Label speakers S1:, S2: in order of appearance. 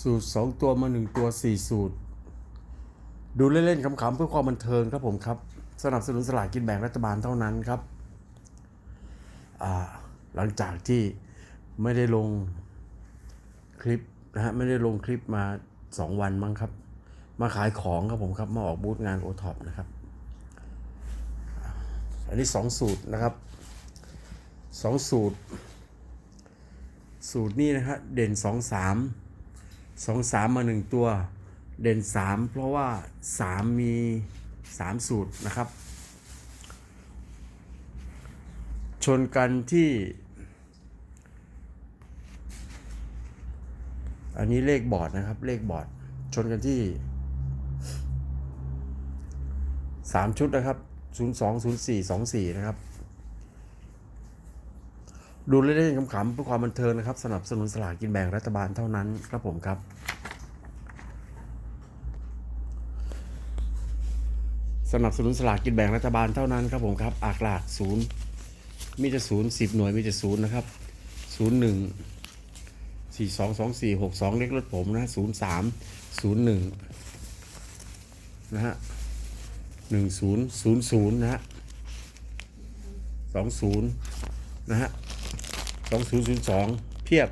S1: สูตรสองตัวมาหนึ่งตัวสี่สูตร ดูเล่นๆขำๆเพื่อความบันเทิงครับผมครับ สนับสนุนสลากกินแบ่งรัฐบาลเท่านั้นครับ หลังจากที่ไม่ได้ลงคลิปนะฮะไม่ได้ลงคลิปมาสองวันมั้งครับ มาขายของครับผมครับ มาออกบูธงานโอท็อปนะครับ อันนี้สองสูตรนะครับสองสูตร สูตรนี้นะฮะเด่นสอง สองสามมาหนึ่งตัว เด่นสามเพราะว่าสามมีสามสูตรนะครับ ชนกันที่ อันนี้เลขบอร์ดนะครับ เลขบอร์ด ชนกันที่สามชุดนะครับศูนย์สองศูนย์สี่สองสี่นะครับ ดูเล่นๆขำๆเพื่อความบันเทิงนะครับ สนับสนุนสลากกินแบ่งรัฐบาลเท่านั้นครับผมครับ สนับสนุนสลากกินแบ่งรัฐบาลเท่านั้นครับผมครับ อากลากศูนย์มีแต่ศูนย์สิบหน่วยมีแต่ศูนย์นะครับศูนย์หนึ่งสี่สองสองสี่หกสองเลขรถผมนะศูนย์สามศูนย์หนึ่งนะฮะหนึ่งศูนย์ศูนย์ศูนย์นะฮะสองศูนย์นะฮะ สองศูนย์ศูนย์สองเพียบ